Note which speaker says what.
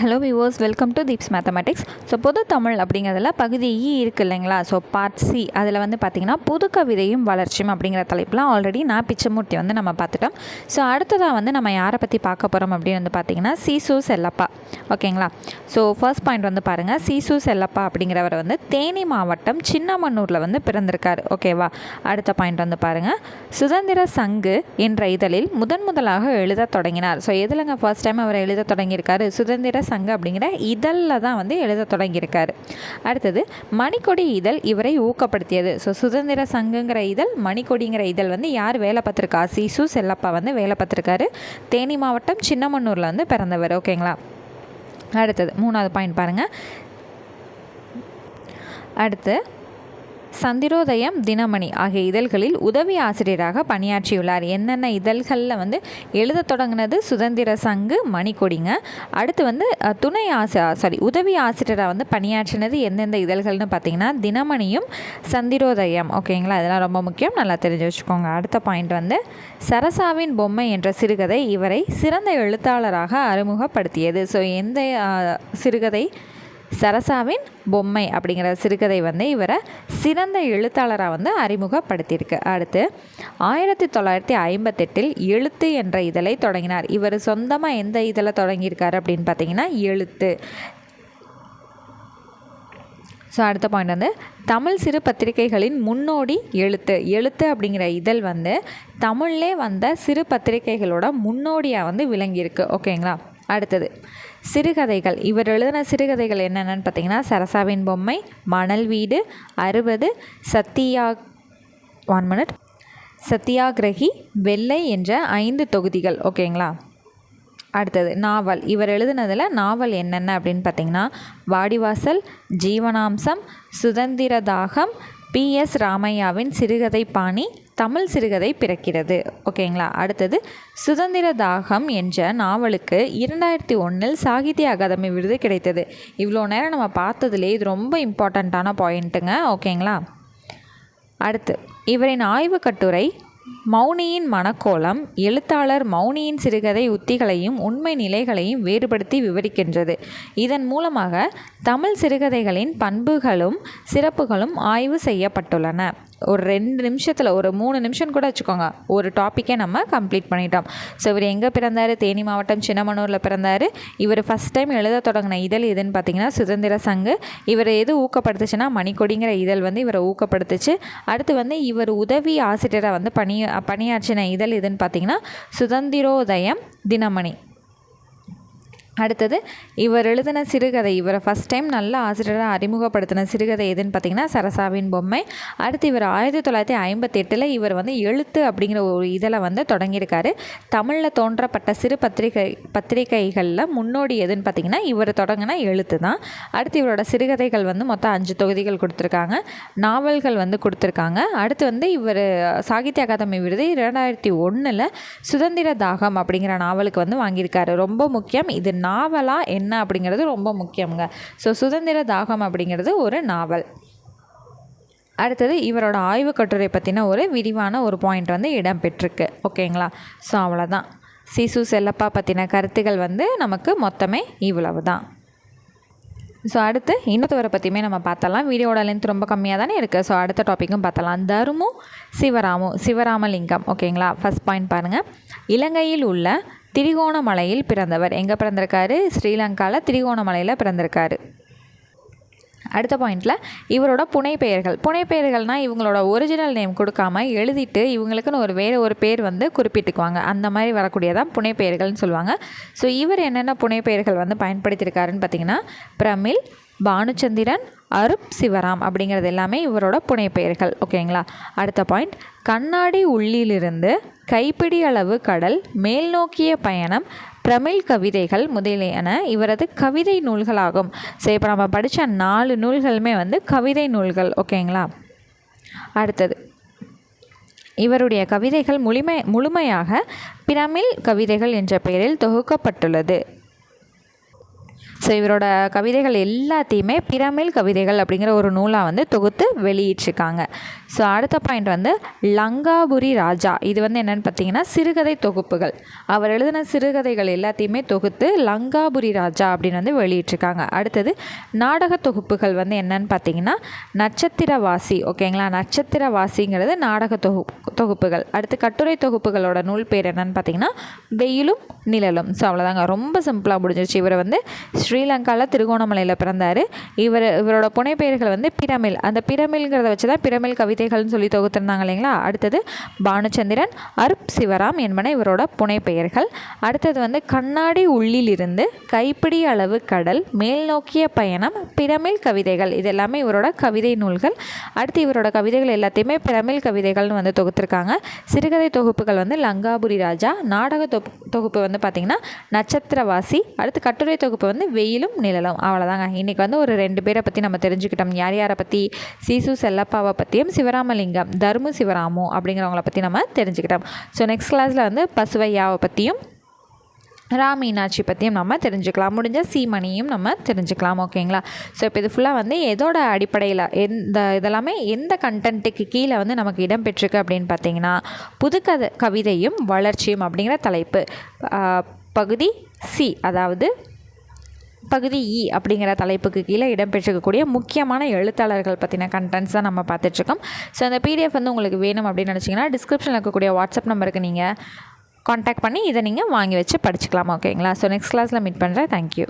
Speaker 1: Hello viewers welcome to Deeps mathematics so பொது தமிழ் அப்படிங்கிறதுல பகுதி e இ இருக்குது இல்லைங்களா? ஸோ பார்ட் சி அதில் வந்து பார்த்திங்கன்னா புது கவிதையும் வளர்ச்சியும் அப்படிங்கிற தலைப்பில் ஆல்ரெடி நான் பிச்சமூர்த்தி வந்து நம்ம பார்த்துட்டோம். ஸோ அடுத்ததாக வந்து நம்ம யாரை பற்றி பார்க்க போகிறோம் அப்படின்னு வந்து பார்த்திங்கன்னா சீசு செல்லப்பா. ஓகேங்களா? ஸோ ஃபர்ஸ்ட் பாயிண்ட் வந்து பாருங்கள் சீசு செல்லப்பா அப்படிங்கிறவர் வந்து தேனி மாவட்டம் சின்னமன்னூரில் வந்து பிறந்திருக்கார். ஓகேவா? அடுத்த பாயிண்ட் வந்து பாருங்கள் சுதந்திர சங்கு என்ற இதழில் முதன் முதலாக எழுத தொடங்கினார். ஸோ எதுலங்க ஃபர்ஸ்ட் டைம் அவர் எழுத தொடங்கியிருக்காரு? சுதந்திர சங்கு அப்படிங்கிற இதழில் தான் வந்து எழுத தொடங்கியிருக்காரு. அடுத்தது மணிக்கொடி இதழ் இவரை ஊக்கப்படுத்தியது. ஸோ சுதந்திர சங்குங்கிற இதழ் மணிக்கொடிங்கிற இதழ் வந்து யார் வேலை பார்த்துருக்கா? சிசு செல்லப்பா வந்து வேலை பார்த்துருக்காரு. தேனி மாவட்டம் சின்னமன்னூரில் வந்து பிறந்தவர். ஓகேங்களா அடுத்தது மூணாவது பாயிண்ட் பாருங்கள் அடுத்து சந்திரோதயம் தினமணி ஆகிய இதழ்களில் உதவி ஆசிரியராக பணியாற்றியுள்ளார். என்னென்ன இதழ்களில் வந்து எழுத தொடங்கினது? சுதந்திர சங்கு மணிக்கொடிங்க. அடுத்து வந்து துணை ஆசி சாரி உதவி ஆசிரியராக வந்து பணியாற்றினது எந்தெந்த இதழ்கள்னு பார்த்தீங்கன்னா தினமணியும் சந்திரோதயம். ஓகேங்களா இதெல்லாம் ரொம்ப முக்கியம். நல்லா தெரிஞ்சு வச்சுக்கோங்க. அடுத்த பாயிண்ட் வந்து சரசாவின் பொம்மை என்ற சிறுகதை இவரை சிறந்த எழுத்தாளராக அறிமுகப்படுத்தியது. ஸோ எந்த சிறுகதை? சரசாவின் பொம்மை அப்படிங்கிற சிறுகதை வந்து இவரை சிறந்த எழுத்தாளராக வந்து அறிமுகப்படுத்தியிருக்கு. அடுத்து ஆயிரத்தி தொள்ளாயிரத்தி ஐம்பத்தெட்டில் எழுத்து என்ற இதழை தொடங்கினார். இவர் சொந்தமாக எந்த இதழை தொடங்கியிருக்காரு அப்படின்னு பார்த்தீங்கன்னா எழுத்து. ஸோ அடுத்த பாயிண்ட் வந்து தமிழ் சிறு பத்திரிகைகளின் முன்னோடி எழுத்து. எழுத்து அப்படிங்கிற இதழ் வந்து தமிழ்லே வந்த சிறு பத்திரிகைகளோட முன்னோடியாக வந்து விளங்கியிருக்கு. ஓகேங்களா அடுத்தது சிறுகதைகள். இவர் எழுதின சிறுகதைகள் என்னென்னு பார்த்தீங்கன்னா சரசாவின் பொம்மை மணல் வீடு அறுபது சத்தியா ஒன் மினிட் சத்தியாகிரகி வெள்ளை என்ற ஐந்து தொகுதிகள். ஓகேங்களா? அடுத்தது நாவல். இவர் எழுதுனதில் நாவல் என்னென்ன அப்படின்னு பார்த்தீங்கன்னா வாடிவாசல் ஜீவனாம்சம் சுதந்திர தாகம் பிஎஸ் ராமையாவின் சிறுகதை பாணி தமிழ் சிறுகதை பிறக்கிறது. ஓகேங்களா? அடுத்தது சுதந்திர தாகம் என்ற நாவலுக்கு இரண்டாயிரத்தி ஒன்றில் சாகித்ய அகாதமி விருது கிடைத்தது. இவ்வளோ நேரம் நம்ம பார்த்ததுலே இது ரொம்ப இம்பார்ட்டண்ட்டான பாயிண்ட்டுங்க. ஓகேங்களா? அடுத்து இவரின் ஆய்வு கட்டுரை மௌனியின் மனக்கோலம் எழுத்தாளர் மௌனியின் சிறுகதை உத்திகளையும் உண்மை நிலைகளையும் வேறுபடுத்தி விவரிக்கின்றது. இதன் மூலமாக தமிழ் சிறுகதைகளின் பண்புகளும் சிறப்புகளும் ஆய்வு செய்யப்பட்டுள்ளன. ஒரு ரெண்டு நிமிஷத்தில் ஒரு மூணு நிமிஷம் கூட வச்சுக்கோங்க. ஒரு டாப்பிக்கே நம்ம கம்ப்ளீட் பண்ணிட்டோம். ஸோ இவர் எங்கே பிறந்தார்? தேனி மாவட்டம் சின்னமனூரில் பிறந்தார். இவர் ஃபஸ்ட் டைம் எழுத தொடங்கின இதழ் எதுன்னு பார்த்தீங்கன்னா சுதந்திர சங்கு. இவர் எது ஊக்கப்படுத்துச்சுன்னா மணிக்கொடிங்கிற இதழ் வந்து இவரை ஊக்கப்படுத்துச்சு. அடுத்து வந்து இவர் உதவி ஆசிரியராக வந்து பணி பணியாற்றின இதழ் எதுன்னு பார்த்தீங்கன்னா சுதந்திரோதயம் தினமணி. அடுத்தது இவர் எழுதின சிறுகதை இவரை ஃபஸ்ட் டைம் நல்ல ஆசிரியராக அறிமுகப்படுத்தின சிறுகதை எதுன்னு பார்த்தீங்கன்னா சரசாவின் பொம்மை. அடுத்து இவர் ஆயிரத்தி தொள்ளாயிரத்தி ஐம்பத்தெட்டில் இவர் வந்து எழுத்து அப்படிங்கிற ஒரு இதில் வந்து தொடங்கியிருக்காரு. தமிழில் தோன்றப்பட்ட சிறு பத்திரிகை பத்திரிகைகளில் முன்னோடி எதுன்னு பார்த்தீங்கன்னா இவர் தொடங்கின எழுத்து தான் அடுத்து இவரோட சிறுகதைகள் வந்து மொத்தம் அஞ்சு தொகுதிகள் கொடுத்துருக்காங்க. நாவல்கள் வந்து கொடுத்துருக்காங்க. அடுத்து வந்து இவர் சாகித்ய அகாதமி விருது இரண்டாயிரத்தி ஒன்றில் சுதந்திர தாகம் அப்படிங்கிற நாவலுக்கு வந்து வாங்கியிருக்காரு. ரொம்ப முக்கியம் இது நாவலாக என்ன அப்படிங்கிறது ரொம்ப முக்கியங்க ஸோ சுதந்திர தாகம் அப்படிங்கிறது ஒரு நாவல். அடுத்தது இவரோட ஆய்வுக் கட்டுரை பற்றின ஒரு விரிவான ஒரு பாயிண்ட் வந்து இடம்பெற்றிருக்கு. ஓகேங்களா ஸோ அவ்வளோதான் சிசு செல்லப்பா பற்றின கருத்துக்கள் வந்து நமக்கு மொத்தமே இவ்வளவு தான் ஸோ அடுத்து இன்னொருத்தவரை பற்றியுமே நம்ம பார்த்தலாம் வீடியோட லென்த் ரொம்ப கம்மியாக தானே இருக்குது ஸோ அடுத்த டாப்பிக்கும் பார்த்தலாம் தருமு சிவராமு சிவராமலிங்கம். ஓகேங்களா ஃபஸ்ட் பாயிண்ட் பாருங்கள் இலங்கையில் உள்ள திரிகோணமலையில் பிறந்தவர். எங்கே பிறந்திருக்காரு? ஸ்ரீலங்காவில் திரிகோணமலையில் பிறந்திருக்காரு. அடுத்த பாயிண்டில் இவரோட புனைப்பெயர்கள். புனைப்பெயர்கள்னால் இவங்களோட ஒரிஜினல் நேம் கொடுக்காம எழுதிட்டு இவங்களுக்குன்னு ஒரு வேறு ஒரு பேர் வந்து குறிப்பிட்டுக்குவாங்க. அந்த மாதிரி வரக்கூடியதான் புனைப்பெயர்கள்னு சொல்லுவாங்க. ஸோ இவர் என்னென்ன புனைப்பெயர்கள் வந்து பயன்படுத்தியிருக்காருன்னு பார்த்தீங்கன்னா பிரமிழ் பானுச்சந்திரன் அருப் சிவராம் அப்படிங்கிறது எல்லாமே இவரோட புனைப்பெயர்கள். ஓகேங்களா? அடுத்த பாயிண்ட் கண்ணாடி உள்ளிலிருந்து கைப்பிடி அளவு கடல் மேல் நோக்கிய பயணம் பிரமிழ் கவிதைகள் முதலியன இவரது கவிதை நூல்களாகும். ஸோ இப்போ நம்ம படித்த நாலு நூல்களுமே வந்து கவிதை நூல்கள். ஓகேங்களா? அடுத்தது. இவருடைய கவிதைகள் முழுமை முழுமையாக பிரமிழ் கவிதைகள் என்ற பெயரில் தொகுக்கப்பட்டுள்ளது. ஸோ இவரோட கவிதைகள் எல்லாத்தையுமே பிரமிழ் கவிதைகள் அப்படிங்கிற ஒரு நூலாக வந்து தொகுத்து வெளியிட்டிருக்காங்க. ஸோ அடுத்த பாயிண்ட் வந்து லங்காபுரி ராஜா. இது வந்து என்னென்னு பார்த்தீங்கன்னா சிறுகதை தொகுப்புகள். அவர் எழுதின சிறுகதைகள் எல்லாத்தையுமே தொகுத்து லங்காபுரி ராஜா அப்படின்னு வந்து வெளியிட்டிருக்காங்க. அடுத்தது நாடக தொகுப்புகள் வந்து என்னன்னு பார்த்தீங்கன்னா நட்சத்திரவாசி. ஓகேங்களா நட்சத்திரவாசிங்கிறது நாடக தொகு தொகுப்புகள். அடுத்து கட்டுரை தொகுப்புகளோட நூல் பேர் என்னன்னு பார்த்தீங்கன்னா வெயிலும் நிழலும். ஸோ அவ்வளோதாங்க ரொம்ப சிம்பிளாக முடிஞ்சிருச்சு. இவர் வந்து ஸ்ரீலங்காவில் திருகோணமலையில் பிறந்தார். இவர் இவரோட புனைப்பெயர்கள் வந்து பிரமிழ் அந்த பிரமிழ்ங்கிறத வச்சு தான் பிரமிழ் கவிதைகள்னு சொல்லி தொகுத்திருந்தாங்க இல்லைங்களா? அடுத்தது பானுச்சந்திரன் அருப் சிவராம் என்பன இவரோட புனைப்பெயர்கள் அடுத்தது வந்து கண்ணாடி உள்ளிலிருந்து கைப்பிடி அளவு கடல் மேல் நோக்கிய பயணம் பிரமிழ் கவிதைகள். இது எல்லாமே இவரோட கவிதை நூல்கள். அடுத்து இவரோட கவிதைகள் எல்லாத்தையுமே பிரமிழ் கவிதைகள்னு வந்து தொகுத்து தொகுத்திருக்காங்க சிறுகதை தொகுப்புகள் வந்து லங்காபுரி ராஜா நாடக தொகுப்பு வந்து பார்த்திங்கன்னா நட்சத்திரவாசி அடுத்து கட்டுரை தொகுப்பு வந்து வெயிலும் நிழலும். அவ்வளோதாங்க இன்றைக்கி வந்து ஒரு ரெண்டு பேரை பற்றி நம்ம தெரிஞ்சுக்கிட்டோம். யார் யாரை பற்றி சீசு செல்லப்பாவை பற்றியும் சிவராமலிங்கம் தர்மு சிவராமு அப்படிங்கிறவங்கள பற்றி நம்ம தெரிஞ்சுக்கிட்டோம். ஸோ நெக்ஸ்ட் கிளாஸில் வந்து பசுவையாவை பற்றியும் ரா மீனாட்சி பற்றியும் நம்ம தெரிஞ்சுக்கலாம். முடிஞ்ச சீமணியும் நம்ம தெரிஞ்சுக்கலாம் ஓகேங்களா? ஸோ இப்போ இது ஃபுல்லாக வந்து எதோட அடிப்படையில் எந்த இதெல்லாமே எந்த கண்டென்ட்டுக்கு கீழே வந்து நமக்கு இடம்பெற்றிருக்கு அப்படின்னு பார்த்தீங்கன்னா புதுக்கதை கவிதையும் வளர்ச்சியும் அப்படிங்கிற தலைப்பு. பகுதி சி அதாவது பகுதி இ அப்படிங்கிற தலைப்புக்கு கீழே இடம்பெற்றிருக்கக்கூடிய முக்கியமான எழுத்தாளர்கள் பற்றின கண்டென்ட்ஸ் தான் நம்ம பார்த்துட்ருக்கோம் ஸோ அந்த பிடிஎஃப் வந்து உங்களுக்கு வேணும் அப்படின்னு நினச்சிங்கன்னா டிஸ்கிரிப்ஷனில் இருக்கக்கூடிய வாட்ஸ்அப் நம்பருக்கு நீங்கள் காண்டாக்ட் பண்ணி இதை நீங்கள் வாங்கி வச்சு படிச்சுக்கலாம் ஓகேங்களா ஸோ நெக்ஸ்ட் கிளாஸில் மீட் பண்ணுறேன் தேங்க்யூ